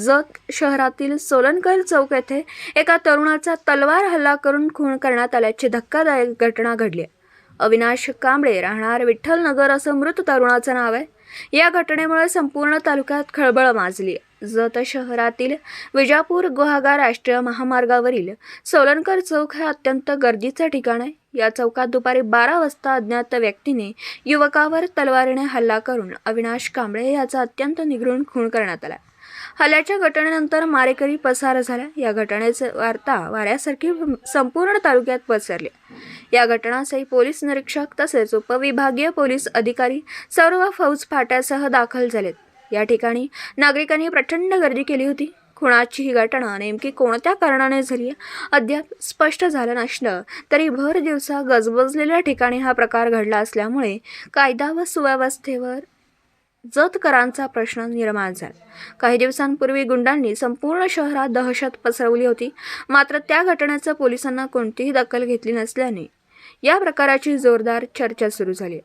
जत शहरातील सोलनकर चौक येथे एका तरुणाचा तलवार हल्ला करून खून करण्यात आल्याची धक्कादायक घटना घडली आहे. अविनाश कांबळे राहणार विठ्ठलनगर असं मृत तरुणाचं नाव आहे या घटनेमुळे संपूर्ण तालुक्यात खळबळ माजली आहे. जत शहरातील विजापूर गुहागा राष्ट्रीय महामार्गावरील सोलनकर चौक हे अत्यंत गर्दीचं ठिकाण आहे या चौकात दुपारी बारा वाजता अज्ञात व्यक्तीने युवकावर तलवारीने हल्ला करून अविनाश कांबळे याचा अत्यंत निगडून खून करण्यात आला हल्ल्याच्या घटनेनंतर मारेकरी पसार झाला. या घटनेचे वार्ता वाऱ्यासारखी संपूर्ण तालुक्यात पसरली. या घटनास्थळी पोलीस निरीक्षक तसेच उपविभागीय पोलीस अधिकारी सर्व फौज फाट्यासह दाखल झालेत. या ठिकाणी नागरिकांनी प्रचंड गर्दी केली होती. खुणाची ही घटना नेमकी कोणत्या कारणाने झाली अद्याप स्पष्ट झालं नसलं तरी भर दिवसा गजबजलेल्या ठिकाणी हा प्रकार घडला असल्यामुळे कायदा व सुव्यवस्थेवर जतकरांचा प्रश्न निर्माण झाला. काही दिवसांपूर्वी गुंडांनी संपूर्ण शहरात दहशत पसरवली होती. मात्र त्या घटनेचं पोलिसांना कोणतीही दखल घेतली नसल्याने या प्रकाराची जोरदार चर्चा सुरू झाली.